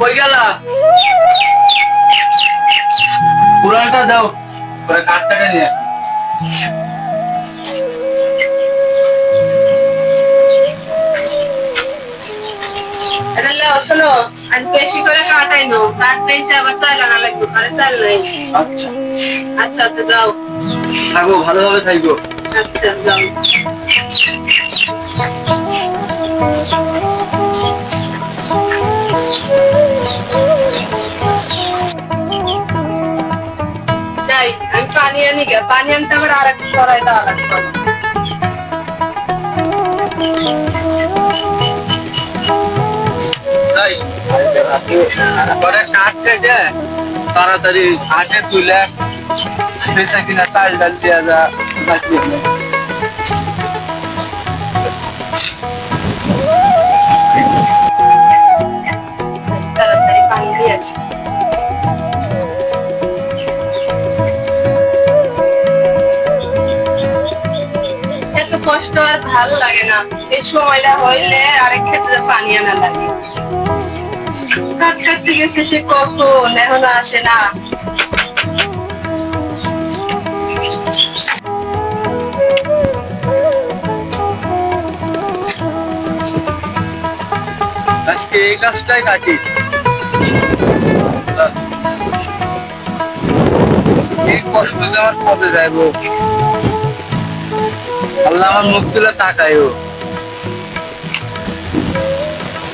কই গেলা? পুরানটা দাও। পরে কাঠটাকে নিয়ে শোনো আজ বেশি করে কাটাই নো কাট পেয়েছে আবার চাল আনা লাগবে ঘরে চাল নাই। আচ্ছা। আচ্ছা তো যাও। থাকো ভালোভাবে থাকব আচ্ছা যাও। পানি আনি গে, পানি আনতে আবার আর এক সরাই দেওয়া লাগতো তাড়াতাড়ি হাটে তুলে বেচা কিনা চাল ডাল দেওয়া যা কষ্ট আর ভালো লাগে না। এই সময়টা হইলে আরেক ক্ষেত্রে পানি আনা লাগে। কাট কাটতে গেছে সে কখন? এখনও আসে না। আজকে গাছটাই কাটি। এই কষ্ট আমার কবে যাইবো। আল্লাহ আমার মুখ তুলে তাকায়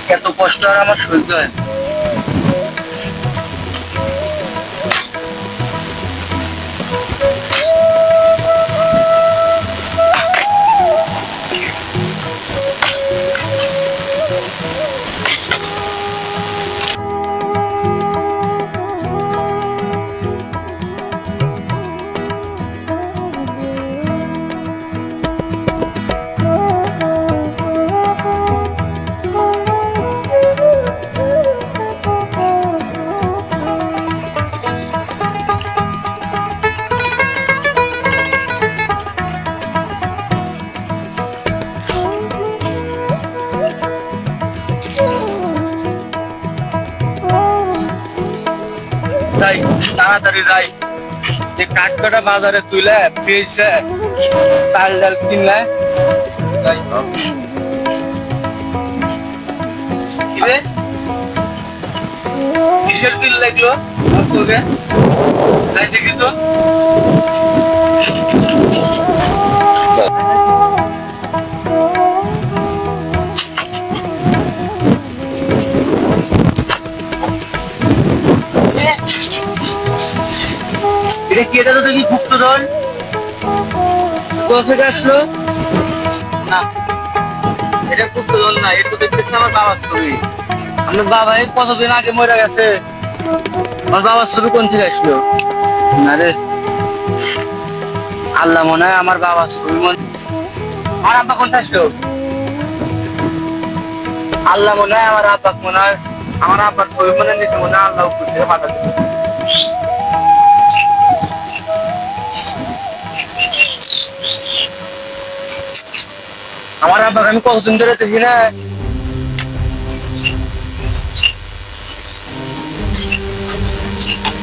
এত কষ্ট আর আমার সহ্য হয় তাড়াতাড়ি যাই। যে কাঠ বাজারে তুলে পেয়েছে, চাল ডাল কিনলে। যাই কিসের চিল লাগল? যাই দেখি তো। এটা কি, এটা তো দেখি গুপ্তধন কোথা থেকে আসলো? না, এটা গুপ্তধন না, এটা তো দেখতেছি আমার বাবার ছবি। আমার বাবা এই কতদিন আগে মরে গেছে? আমার বাবার ছবি কোন থেকে আসলো? না রে। আল্লাহ মনে হয় আমার বাবার ছবি মনে আমার আব্বা কোন আসলো? আল্লাহ মনে হয় আমার আব্বা মনে হয় আমার আব্বার ছবি মনে নিচে মনে হয় আল্লাহ উপর থেকে পাঠা আমার আব্বাকে আমি কতদিন ধরে দেখি না।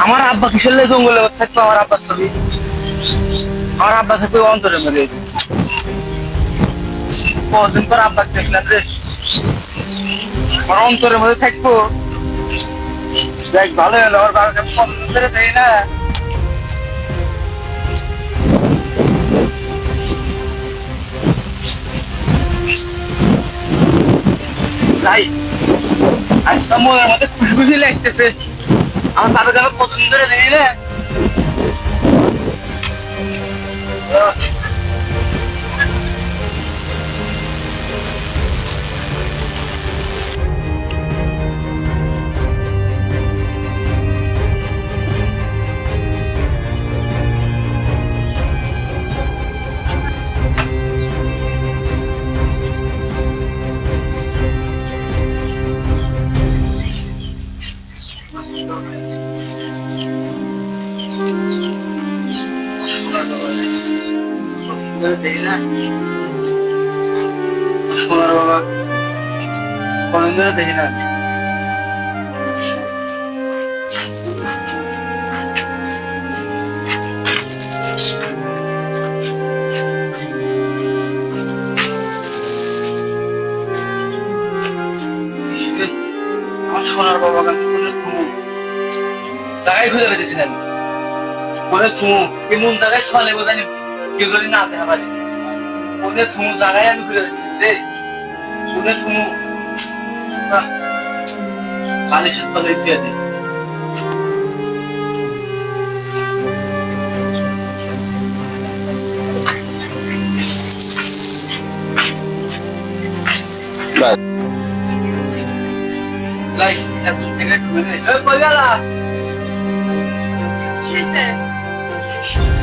আমার আব্বা কিসের লে জঙ্গলে থাকতো, আমার আব্বার ছবি। আমার আব্বা থাকবে অন্তরে মেরে কতদিন পর আব্বা দেখলাম রে। আমার অন্তরের মধ্যে থাকব দেখ, ভালো হলো আমার বাবাকে আমি কতদিন ধরে দেখি না। তাই তো মনের মধ্যে খুশি খুশি লাগতেছে। আমার বাবাকে আমি পছন্দ করে দেখি না ধরে সোনার বাবা কদিন ধরে দেরি সোনার বাবা গান করলে ঘুমু। জায়গায় খুঁজে পেতেছিলেন মনে ঘুমু। এই জায়গায় ছোঁয়ালে বোঝানি কেউ যদি না দেখা পারি ফোনে থুমু জায়গায় আমি ঘুরে যাচ্ছি রে ফোনে থুমু বালিশের তলায় ধুয়ে দিই Like, have you taken a minute? Oh, my God! Yes, sir.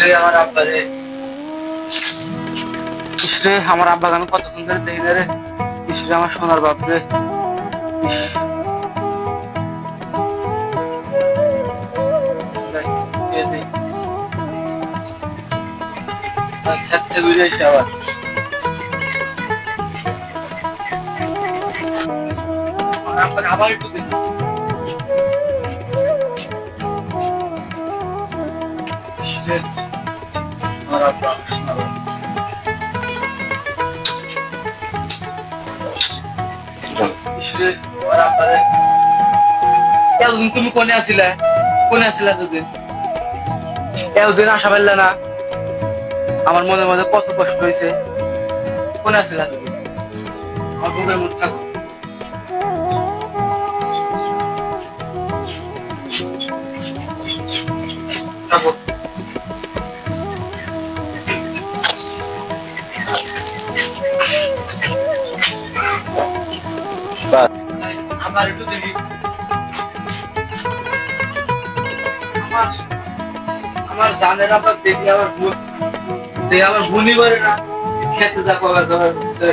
ইসরে আমার আব্বাকে আমি কতক্ষণ ধরে দেখি না রে? ইসরে আমার সোনার বাপ রে। আবার। আবার একটু তুমি কোনে আছিলা কোনে আছিলা দুদিন এতদিন আসা পারলে না আমার মনে মনে কত কষ্ট হয়েছে। কোনে আছিলা তুমি? আমার বুকের মধ্যে থাকো। আমার একটু দেরি আমার জানের আবার দেখলে আমার দেখে আমার ভুলি করে না। খেতে যা কবে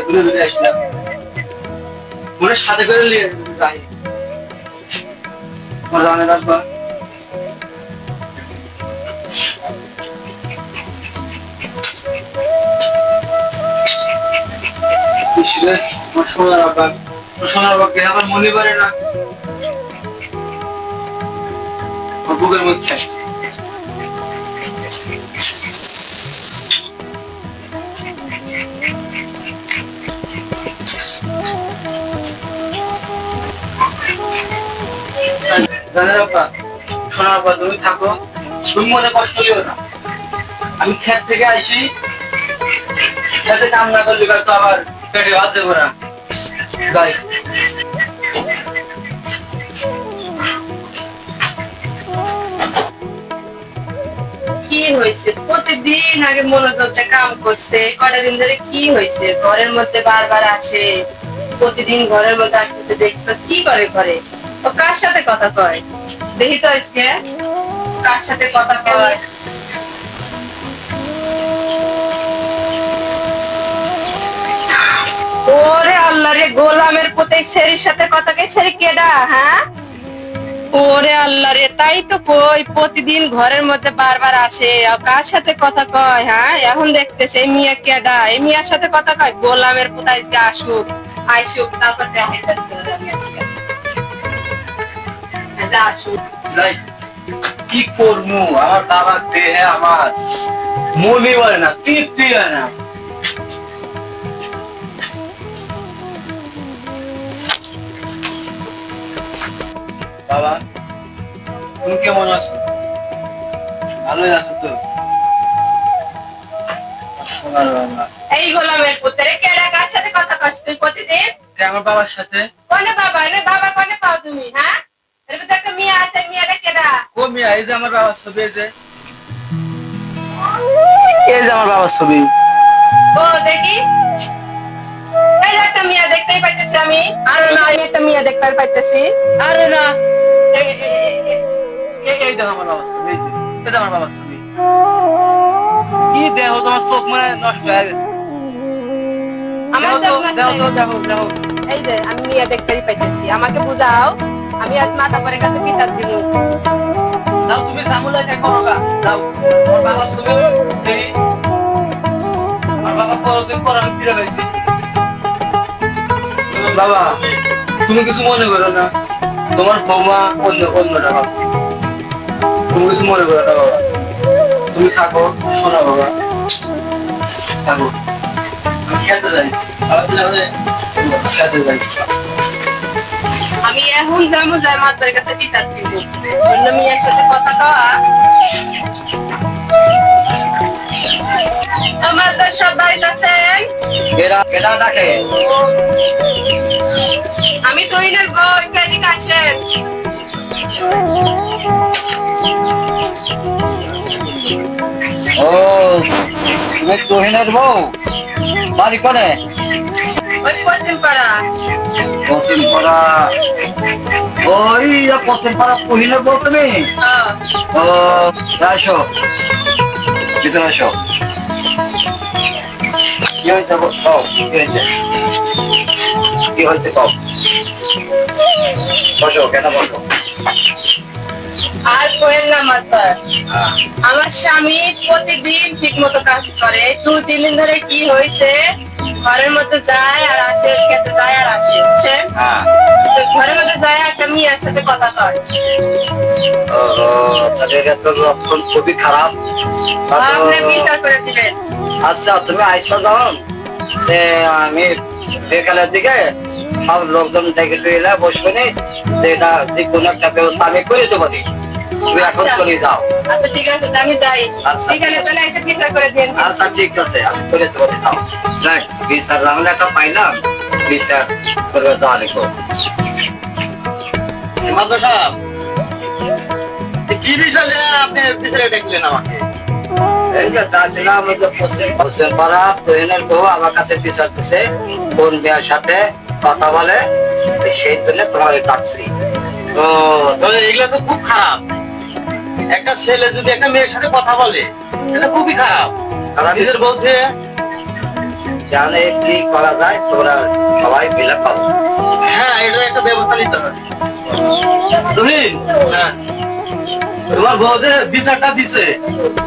ঘুরে ঘুরে আসলাম। মনে সাথে করে নিয়ে যাই। আমার জানের আসবা Yes, my না। বুকের মধ্যে। তুমি থাকো। তুমি মনে কষ্ট না। আমি ক্ষেত থেকে আসি খেতে কাম না করলে তো আবার কেটে ভাত না। যাই। হয়েছে? প্রতিদিন আগে মনে হচ্ছে কাম করছে, কটা দিন ধরে কি হয়েছে? ঘরের মধ্যে বারবার আসে, প্রতিদিন ঘরের মধ্যে আসতে দেখতো কি করে ঘরে? ও কার সাথে কথা কয়? দেখি তো আজকে। কার সাথে কথা কয়? ওরে আল্লাহ রে, গোলামের পোতে ছেড়ির সাথে কথা কে ছেড়ি কেডা? হ্যাঁ? ওরে আল্লাহ রে, তাই তো কই, প্রতিদিন ঘরের মধ্যে বারবার আসে। কার সাথে কথা কয় হ্যাঁ? এখন দেখতেছে, এই মিয়া কেডা? এই মিয়ার সাথে কথা কয়, গোলামের পোতা আজকে আসুক, আইসুক, তারপর দেখা আচ্ছা, কি করব আমার বাবার দেহে আমার মনে হয় না, তৃপ্তি হয় না। বাবা তুমি কেমন আছো? ভালোই আছো তো? এই গোলামের পুত্রে কেডা কার সাথে কথা কস তুই প্রতিদিন? আমার বাবার সাথে। কোনে বাবা? রে বাবা কোনে পাও তুমি হ্যাঁ? এর ভিতরে একটা মিয়া আছে মিয়াটা কেডা ও মিয়া এই যে আমার বাবার ছবি এই যে। এই যে আমার বাবার ছবি। ও দেখি। আমি। মিয়া দেখতে পাইতেছি। আমাকে বুঝাও আমি আজ মাথা পরে কাছে বিচার দিব। তুমি বাবা বাবা তুমি কিছু মনে করো না। তোমার বৌমা অন্য অন্যটা ভাবছি তুমি কিছু মনে করো না বাবা। তুমি থাকো শোনা বাবা। থাকো। আমি খেতে যাই। আমি খেতে যাই। আমি এখন যাব যাই মাত্রের কাছে বিচার দিব অন্য মিয়ার সাথে কথা কওয়া। আমার তো সব বাড়িতে আছেন এরা এটা ডাকে। আমি তৈনের বউ একটু এদিকে আসেন। ও তুমি তোহিনের বউ? বাড়ি করে ওই পশ্চিম পাড়া পশ্চিম পাড়া ওই পশ্চিম পাড়া তোহিনের বউ তুমি? হ্যাঁ। ও আসো। ভিতরে আসো। কি হয়েছে কি হয়েছে? কি হয়েছে কও? বসো কেন বসো? আর কোয়েল না মাতার আমার স্বামী প্রতিদিন ঠিক মতো কাজ করে। দু তিন দিন ধরে কি হয়েছে? ঘরের মধ্যে যায় আর আসে খেতে যায় আর আসে বুঝছেন? হ্যাঁ। তো ঘরের মধ্যে যায় একটা মেয়ের সাথে কথা কয়? তাদের এত লক্ষণ খুবই খারাপ। আপনি বিচার করে দিবেন। আচ্ছা তুমি আইসা এ, আমি বিকালের দিকে সব লোকজন ডেকে টুইলে বসবে নি যে এটা যে কোনো একটা ব্যবস্থা আমি করে দিতে পারি তুমি এখন আচ্ছা। চলে যাও। আচ্ছা ঠিক আছে আমি যাই। আচ্ছা। বিকালে চলে এসে বিচার করে দিন। আচ্ছা ঠিক আছে আমি করে দিতে পারি যাও। যাই বিচার রাখলে একটা পাইলাম বিচার করবে যাওয়া লিখো মাদ্র সাহেব কি বিষয়ে আপনি পিছনে দেখলেন আমাকে? এই যে ডাকছিলাম ওই পশ্চিম পশ্চিম পাড়া তোহিনের বউ আমার কাছে বিচার দিছে কোন মেয়ের সাথে। কথা বলে সেই জন্য তোমার ডাকছি। তো তাহলে এগুলো তো খুব খারাপ। একটা ছেলে যদি একটা মেয়ের সাথে কথা বলে এটা খুবই খারাপ। খারাপ? নিজের বলছে জানে কি করা যায় তোমরা সবাই মিলে পাবো। হ্যাঁ এটা একটা ব্যবস্থা নিতে হবে। তুমি? হ্যাঁ। তোমার বউ যে বিচারটা দিছে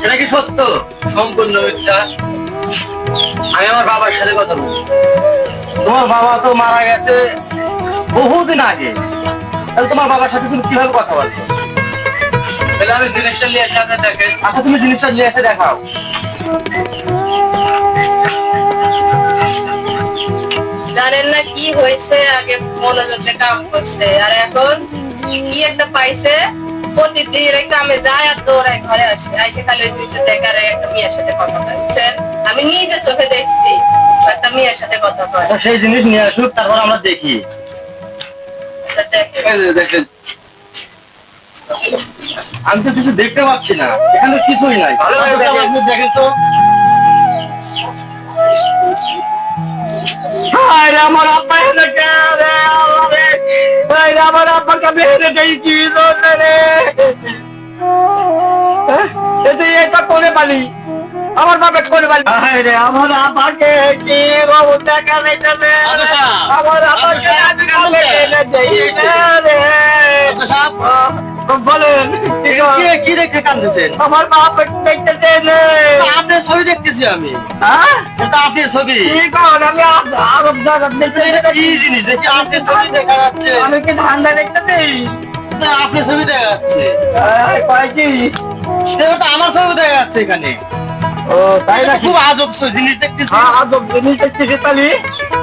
এটা কি সত্য? সম্পূর্ণ মিথ্যা। আমি আমার বাবার সাথে কথা বলি তোমার বাবা তো মারা গেছে বহুদিন আগে। তাহলে তোমার বাবার সাথে তুমি কীভাবে কথা বলছো? তাহলে আমি জিনিসটা নিয়ে এসে আপনি দেখেন আচ্ছা তুমি জিনিসটা নিয়ে এসে দেখাও। জানেন না কি হয়েছে? আগে মনোযোগ কাম করছে। আর এখন কি একটা পাইছে? প্রতিদিন এই যায় আর দৌড়ায় ঘরে আসে। আইসে খালি ওই জিনিসটা দেখার একটা মেয়ের সাথে কথা কয় বুঝছেন? আমি নিজে চোখে দেখছি একটা মেয়ের সাথে কথা আচ্ছা সেই জিনিস নিয়ে আসুক তারপর আমরা দেখি। দেখেন। এই যে দেখেন। আমি তো কিছু দেখতে পাচ্ছি না এখানে কিছুই নাই। ভালো দেখেন। আপনি দেখেন তো। আমার আব্বা আমি যাই কি রে? হ্যাঁ? এই এটা করে পালি? আমার বাপে করে পালি? রে আমার আপাকে কি বাবু দেখা যাইতাছে আচ্ছা, আমার আব্বাকে আচ্ছা, আমি। কালে যাই রে বলেন। কি কি কর- কি দেখতে কান্দতেছেন আমার বাপ দেখতেছে আপনার ছবি দেখতেছি আমি। হ্যাঁ? এটা আপনার ছবি। কি কর আমি আরব জায়গা দেখতেছি কি জিনিস? দেখি আপনার ছবি দেখা যাচ্ছে? আমি কি ধান্দা দেখতেছি? আপনার ছবি দেখা যাচ্ছে। কয় কি? এটা আমার ছবি দেখা যাচ্ছে এখানে। ও তাই খুব আজব জিনিস দেখতেছি। হ্যাঁ আজব জিনিস দেখতেছি তাহলে।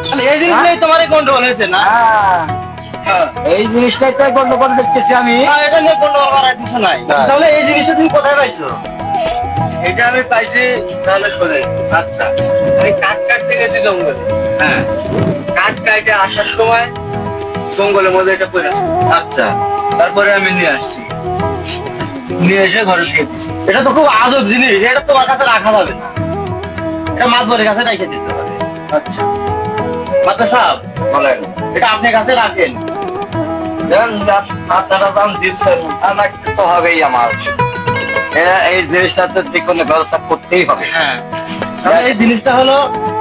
তাহলে এই জিনিসটাই তোমার গন্ডগোল হয়েছে না? হ্যাঁ। এই জিনিসটাই তো গন্ডগোল দেখতেছি আমি। এটা নিয়ে গন্ডগোল করার কিছু নাই। তাহলে এই জিনিসটা তুমি কোথায় পাইছো? এটা আমি পাইছি তাহলে শোনেন আচ্ছা আমি কাঠ কাটতে গেছি জঙ্গলে। হ্যাঁ কাঠ কাটে আসার সময় জঙ্গলের মধ্যে এটা পড়েছে আচ্ছা তারপরে আমি নিয়ে আসছি। নিয়ে এসে ঘরে ফিরে দিছি এটা তো খুব আজব জিনিস এটা তোমার কাছে রাখা যাবে না। এটা মাতবরের কাছে রেখে দিতে হবে। আচ্ছা। মাতা সাহেব বলেন এটা আপনার কাছে রাখেন। দেন, আপ- আপনারা দাম দিচ্ছেন আমার তো হবেই আমার। এই জিনিসটাতে যে কোনো ব্যবস্থা করতেই হবে। হ্যাঁ। তাহলে এই জিনিসটা হলো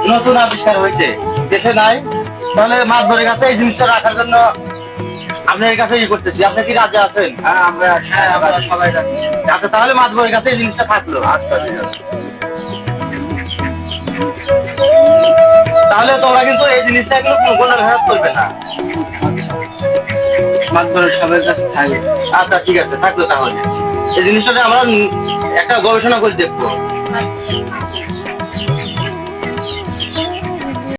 নতুন আবিষ্কার হয়েছে। দেশে নাই তাহলে মাতবরের কাছে এই জিনিসটা রাখার জন্য আপনার কাছে ই করতেছি। আপনি কি রাজা আছেন? হ্যাঁ আমরা হ্যাঁ আমরা সবাই রাজি আচ্ছা তাহলে মাতবরের কাছে এই জিনিসটা থাকল। আচ্ছা তাহলে তোমরা কিন্তু এই জিনিসটা এগুলো কোনো ব্যবহার করবে না। মাতবরের সবের কাছে থাকে। আচ্ছা ঠিক আছে, থাকল তাহলে। এই জিনিসটা আমরা একটা গবেষণা করে দেখব। আচ্ছা।